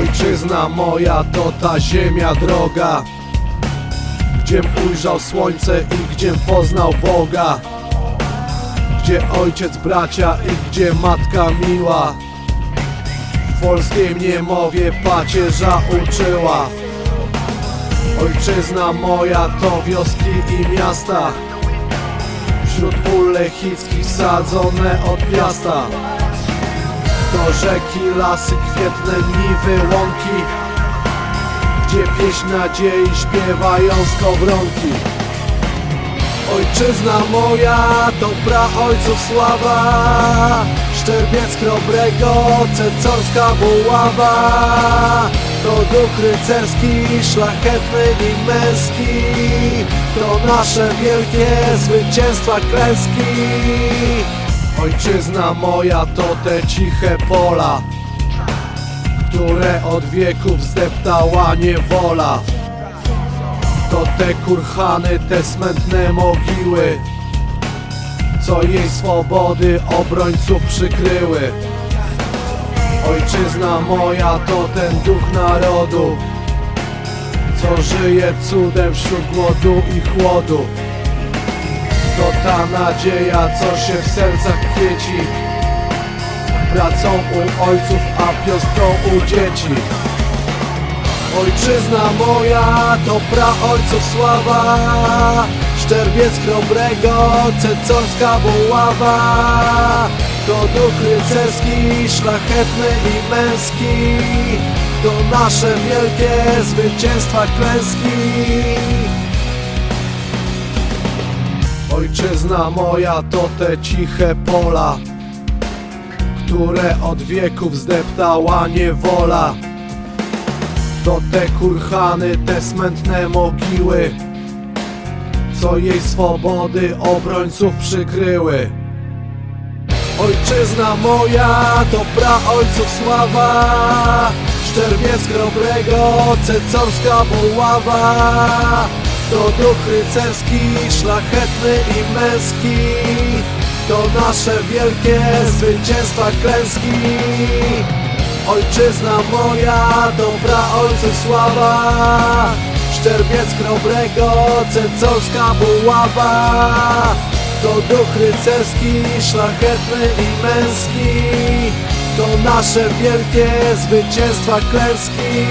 Ojczyzna moja to ta ziemia droga Gdziem ujrzał słońce i gdziem poznał Boga. Gdzie ojciec bracia i gdzie matka miła. W polskiej niemowie pacierza uczyła. Ojczyzna moja to wioski i miasta. Wśród pól lechickich sadzone od miasta Rzeki, lasy, kwietne niwy, łąki Gdzie pieśń nadziei śpiewają skowronki. Ojczyzna moja to praojców sława Szczerbiec Chrobrego, Cecorska Buława. To duch rycerski, szlachetny i męski To nasze wielkie zwycięstwa klęski Ojczyzna moja to te ciche pola Które od wieków zdeptała niewola. To te kurhany, te smętne mogiły Co jej swobody obrońców przykryły. Ojczyzna moja to ten duch narodu Co żyje cudem wśród głodu i chłodu To ta nadzieja, co się w sercach kwieci. Pracą u ojców, a piostką u dzieci. Ojczyzna moja to praojców sława. Szczerbiec Chrobrego, Cecorska Buława. To duch rycerski, szlachetny i męski. To nasze wielkie zwycięstwa klęski Ojczyzna moja to te ciche pola Które od wieków zdeptała niewola. To te kurhany, te smętne mogiły Co jej swobody obrońców przykryły. Ojczyzna moja to praojców sława Szczerbiec Chrobrego, Cecorska Buława To duch rycerski, szlachetny i męski. To nasze wielkie zwycięstwa klęski. Ojczyzna moja, dobra ojców sława. Szczerbiec Chrobrego, Cecorska Buława. To duch rycerski, szlachetny i męski. To nasze wielkie zwycięstwa klęski